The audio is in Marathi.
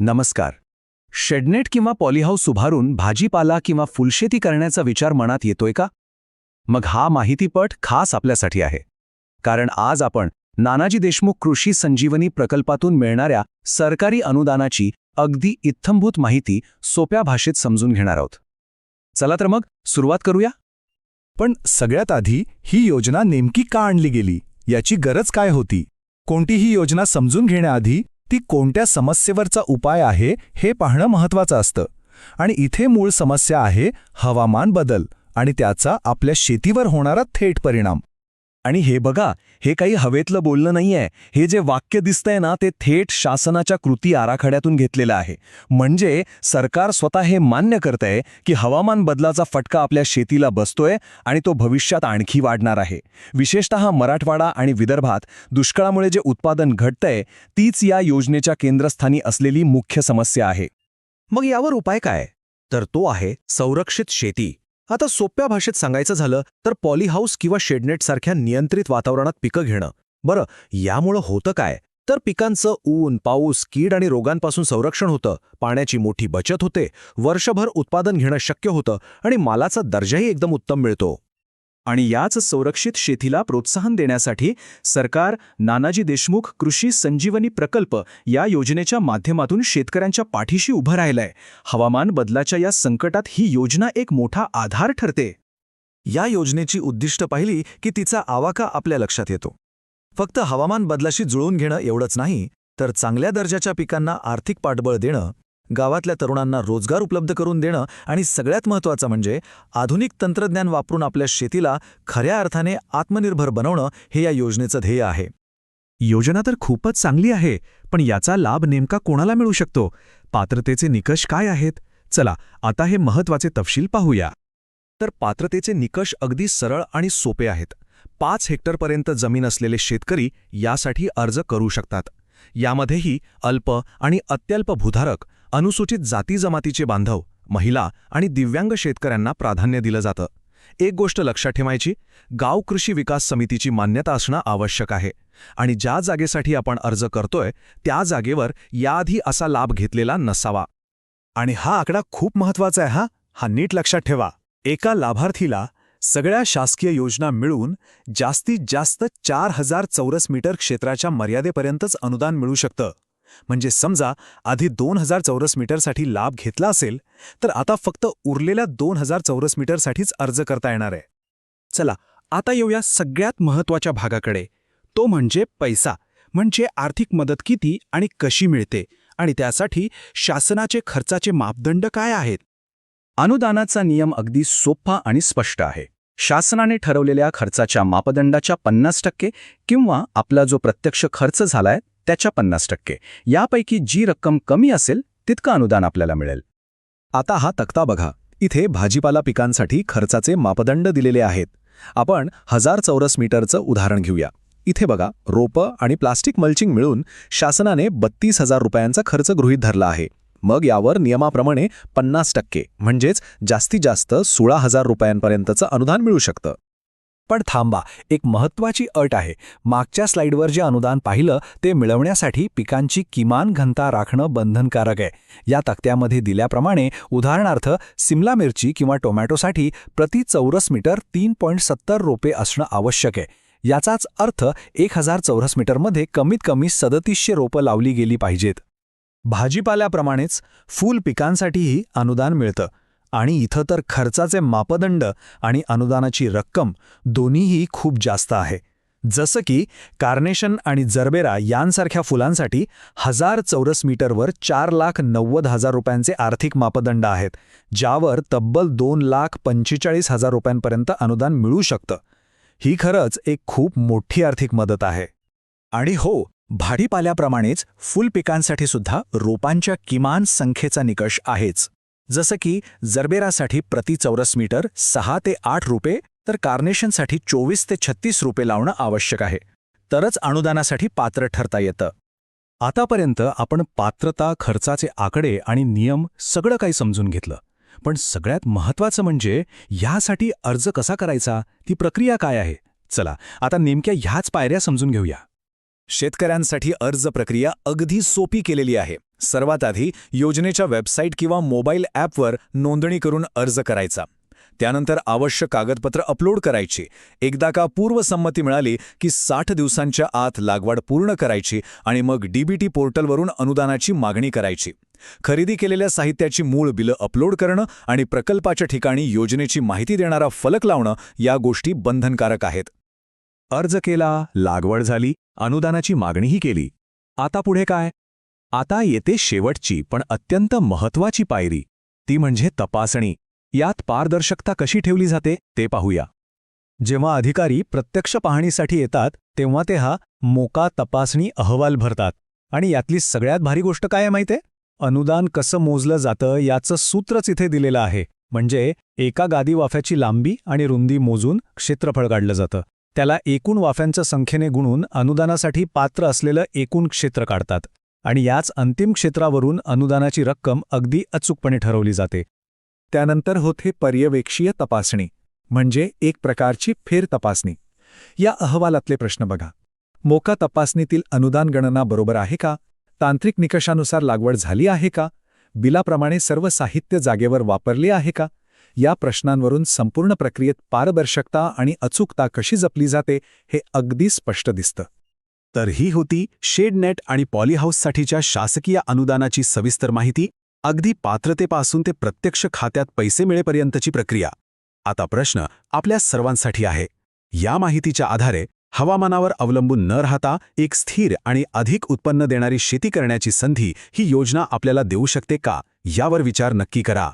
नमस्कार. शेडनेट किंवा पॉलीहाऊस उभारून भाजीपाला किंवा फुलशेती करण्याचा विचार मनात येतोय का? मग हा माहितीपट खास आपल्यासाठी आहे. कारण आज आपण नानाजी देशमुख कृषी संजीवनी प्रकल्पातून मिळणाऱ्या सरकारी अनुदानाची अगदी इत्थंभूत माहिती सोप्या भाषेत समजून घेणार आहोत. चला तर मग सुरुवात करूया? पण सगळ्यात आधी ही योजना नेमकी का आणली गेली? याची गरज काय होती? कोणतीही योजना समजून घेण्याआधी ती कोणत्या समस्येवरचा उपाय आहे हे पाहणं महत्वाचं असतं. आणि इथे मूळ समस्या आहे हवामान बदल आणि त्याचा आपल्या शेतीवर होणारा थेट परिणाम. आणि हे बघा हे काही हवेतलं बोलणं नाहीये. हे जे वाक्य दिसतंय ना ते थेट शासनाच्या कृती आराखड्यातून घेतलेलं आहे. म्हणजे सरकार स्वतः हे मान्य करतंय की हवामान बदलाचा फटका आपल्या शेतीला बसतोय आणि तो भविष्यात आणखी वाढणार आहे. विशेषतः मराठवाडा आणि विदर्भात दुष्काळामुळे जे उत्पादन घटतंय तीच या योजनेच्या केंद्रस्थानी असलेली मुख्य समस्या आहे. मग यावर उपाय काय? तर तो आहे संरक्षित शेती. आता सोप्या भाषेत सांगायचं झालं तर पॉलीहाऊस किंवा शेडनेटसारख्या नियंत्रित वातावरणात पिकं घेणं. बरं यामुळं होतं काय? तर पिकांचं ऊन पाऊस कीड आणि रोगांपासून संरक्षण होतं पाण्याची मोठी बचत होते वर्षभर उत्पादन घेणं शक्य होतं आणि मालाचा दर्जाही एकदम उत्तम मिळतो. आणि याच संरक्षित शेतीला प्रोत्साहन देण्यासाठी सरकार नानाजी देशमुख कृषी संजीवनी प्रकल्प या योजनेच्या माध्यमातून शेतकऱ्यांच्या पाठीशी उभं राहिलंय. हवामान बदलाच्या या संकटात ही योजना एक मोठा आधार ठरते. या योजनेची उद्दिष्ट पाहिली की तिचा आवाका आपल्या लक्षात येतो. फक्त हवामान बदलाशी जुळवून घेणं एवढंच नाही तर चांगल्या दर्जाच्या पिकांना आर्थिक पाठबळ देणं गावातल्या तरुणांना रोजगार उपलब्ध करून देणं आणि सगळ्यात महत्त्वाचं म्हणजे आधुनिक तंत्रज्ञान वापरून आपल्या शेतीला खऱ्या अर्थाने आत्मनिर्भर बनवणं हे या योजनेचं ध्येय आहे. योजना तर खूपच चांगली आहे पण याचा लाभ नेमका कोणाला मिळू शकतो? पात्रतेचे निकष काय आहेत? चला आता हे महत्त्वाचे तपशील पाहूया. तर पात्रतेचे निकष अगदी सरळ आणि सोपे आहेत. पाच हेक्टरपर्यंत जमीन असलेले शेतकरी यासाठी अर्ज करू शकतात. यामध्येही अल्प आणि अत्यल्प भूधारक अनुसूचित जाती जमातीचे बांधव महिला आणि दिव्यांग शेतकऱ्यांना प्राधान्य दिलं जातं. एक गोष्ट लक्षात ठेवायची गाव कृषी विकास समितीची मान्यता असणं आवश्यक आहे आणि ज्या जागेसाठी आपण अर्ज करतोय त्या जागेवर याआधी असा लाभ घेतलेला नसावा. आणि हा आकडा खूप महत्त्वाचा आहे हा. हा नीट लक्षात ठेवा. एका लाभार्थीला सगळ्या शासकीय योजना मिळून जास्तीत जास्त चार हजार चौरस मीटर क्षेत्राच्या मर्यादेपर्यंतच अनुदान मिळू शकतं. म्हणजे समजा आधी दोन हजार चौरस मीटरसाठी लाभ घेतला असेल तर आता फक्त उरलेल्या दोन हजार चौरस मीटरसाठीच अर्ज करता येणार आहे. चला आता येऊया सगळ्यात महत्त्वाच्या भागाकडे. तो म्हणजे पैसा म्हणजे आर्थिक मदत किती आणि कशी मिळते आणि त्यासाठी शासनाचे खर्चाचे मापदंड काय आहेत? अनुदानाचा नियम अगदी सोपा आणि स्पष्ट आहे. शासनाने ठरवलेल्या खर्चाच्या मापदंडाच्या पन्नास टक्के किंवा आपला जो प्रत्यक्ष खर्च झालाय त्याच्या पन्नास टक्के. यापैकी जी रक्कम कमी असेल तितकं अनुदान आपल्याला मिळेल. आता हा तक्ता बघा. इथे भाजीपाला पिकांसाठी खर्चाचे मापदंड दिलेले आहेत. आपण हजार चौरस मीटरचं उदाहरण घेऊया. इथे बघा रोपं आणि प्लास्टिक मल्चिंग मिळून शासनाने बत्तीस हजार रुपयांचा खर्च गृहीत धरला आहे. मग यावर नियमाप्रमाणे पन्नास टक्के म्हणजेच जास्तीत जास्त सोळा हजार रुपयांपर्यंतचं अनुदान मिळू शकतं. पण थांबा एक महत्त्वाची अट आहे. मागच्या स्लाइडवर जे अनुदान पाहिलं ते मिळवण्यासाठी पिकांची किमान घनता राखणं बंधनकारक आहे. या तक्त्यामध्ये दिल्याप्रमाणे उदाहरणार्थ सिमला मिरची किंवा टोमॅटोसाठी प्रति चौरस मीटर तीन पॉईंट सत्तर रोपे असणं आवश्यक आहे. याचाच अर्थ एक हजार चौरस मीटरमध्ये कमीत कमी सदतीसशे रोपं लावली गेली पाहिजेत. भाजीपाल्याप्रमाणेच फूल पिकांसाठीही अनुदान मिळतं. आणि इथं तर खर्चाचे मापदंड आणि अनुदानाची रक्कम दोन्हीही खूप जास्त आहे. जसं की कार्नेशन आणि जरबेरा यांसारख्या फुलांसाठी हजार चौरस मीटरवर चार लाख नव्वद हजार रुपयांचे आर्थिक मापदंड आहेत ज्यावर तब्बल दोन लाख पंचेचाळीस हजार रुपयांपर्यंत अनुदान मिळू शकतं. ही खरंच एक खूप मोठी आर्थिक मदत आहे. आणि हो भाडीपाल्याप्रमाणेच फुल पिकांसाठी सुद्धा रोपांच्या किमान संख्येचा निकष आहेच. जसं की जरबेरासाठी प्रति चौरस मीटर सहा ते आठ रुपये तर कार्नेशनसाठी चोवीस ते छत्तीस रुपये लावणं आवश्यक आहे. तरच अनुदानासाठी पात्र ठरता येतं. आतापर्यंत आपण पात्रता खर्चाचे आकडे आणि नियम सगळं काही समजून घेतलं. पण सगळ्यात महत्त्वाचं म्हणजे ह्यासाठी अर्ज कसा करायचा? ती प्रक्रिया काय आहे? चला आता नेमक्या ह्याच पायऱ्या समजून घेऊया. शेतकऱ्यांसाठी अर्ज प्रक्रिया अगदी सोपी केलेली आहे. सर्वात आधी योजनेच्या वेबसाईट किंवा मोबाईल ॲपवर नोंदणी करून अर्ज करायचा. त्यानंतर आवश्यक कागदपत्र अपलोड करायची. एकदा का पूर्वसंमती मिळाली की साठ दिवसांच्या आत लागवड पूर्ण करायची आणि मग डीबीटी पोर्टलवरून अनुदानाची मागणी करायची. खरेदी केलेल्या साहित्याची मूळ बिलं अपलोड करणं आणि प्रकल्पाच्या ठिकाणी योजनेची माहिती देणारा फलक लावणं या गोष्टी बंधनकारक आहेत. अर्ज केला लागवड झाली अनुदानाची मागणीही केली. आता पुढे काय? आता येते शेवटची पण अत्यंत महत्वाची पायरी. ती म्हणजे तपासणी. यात पारदर्शकता कशी ठेवली जाते ते पाहूया. जेव्हा अधिकारी प्रत्यक्ष पाहणीसाठी येतात तेव्हा ते हा मोका तपासणी अहवाल भरतात. आणि यातली सगळ्यात भारी गोष्ट काय माहिती अनुदान कसं मोजलं जातं याचं सूत्रच इथे दिलेलं आहे. म्हणजे एका गादी वाफ्याची लांबी आणि रुंदी मोजून क्षेत्रफळ काढलं जातं. त्याला एकूण वाफ्यांच्या संख्येने गुणून अनुदानासाठी पात्र असलेलं एकूण क्षेत्र काढतात आणि याच अंतिम क्षेत्रावरून अनुदानाची रक्कम अगदी अचूकपणे ठरवली जाते. त्यानंतर होते पर्यवेक्षीय तपासणी म्हणजे एक प्रकारची फेर तपासणी. या अहवालातले प्रश्न बघा. मोका तपासणीतील अनुदान गणना बरोबर आहे का? तांत्रिक निकषानुसार लागवड झाली आहे का? बिलाप्रमाणे सर्व साहित्य जागेवर वापरले आहे का? या प्रश्नांवरून संपूर्ण प्रक्रियेत पारदर्शकता आणि अचूकता कशी जपली जाते हे अगदी स्पष्ट दिसतं. तर ही होती शेडनेट आणि पॉलीहाऊससाठीच्या शासकीय अनुदानाची सविस्तर माहिती अगदी पात्रतेपासून ते प्रत्यक्ष खात्यात पैसे मिळेपर्यंतची प्रक्रिया. आता प्रश्न आपल्या सर्वांसाठी आहे. या माहितीच्या आधारे हवामानावर अवलंबून न राहता एक स्थिर आणि अधिक उत्पन्न देणारी शेती करण्याची संधी ही योजना आपल्याला देऊ शकते का यावर विचार नक्की करा.